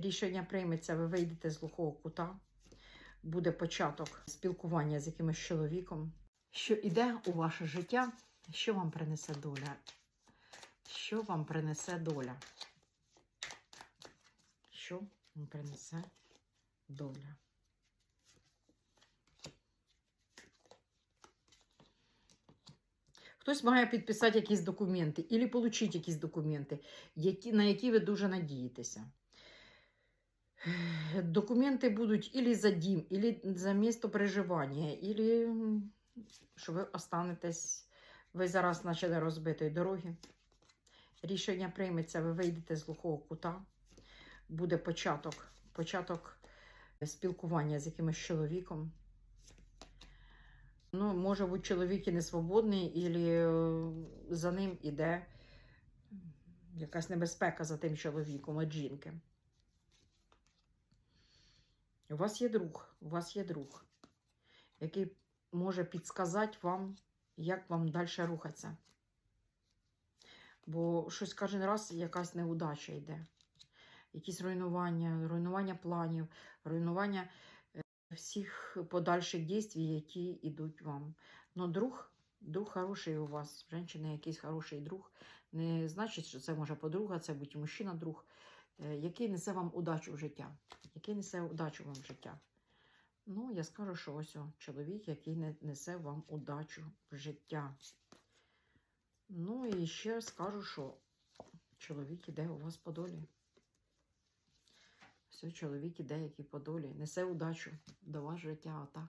Рішення прийметься, ви вийдете з глухого кута. Буде початок спілкування з якимось чоловіком. Що іде у ваше життя, що вам принесе доля? Що вам принесе доля? Що вам принесе доля? Хтось має підписати якісь документи, або отримати якісь документи, які, на які ви дуже надієтеся. Документи будуть или за дім, или за місто проживання, м, що ви останетесь, ви зараз почали розбитої дороги. Рішення прийметься, ви вийдете з глухого кута. Буде початок, початок спілкування з якимось чоловіком. Ну, може бути, чоловік і не свободний, і за ним іде якась небезпека за тим чоловіком від жінки. У вас є друг, у вас є друг, який може підсказати вам, як вам далі рухатися. Бо щось кожен раз якась неудача йде. Якісь руйнування, руйнування планів, руйнування е, всіх подальших дій, які йдуть вам. Ну, друг, друг хороший у вас, жінка якийсь хороший друг. Не значить, що це може подруга, це будь мужчина, друг, е, який несе вам удачу в життя. Який несе удачу вам в життя. Ну, я скажу, що ось о, чоловік, який не- несе вам удачу в життя. Ну і ще скажу, що чоловік іде у вас по долі. Все, чоловік іде, який по долі, несе удачу до вас життя. Отак.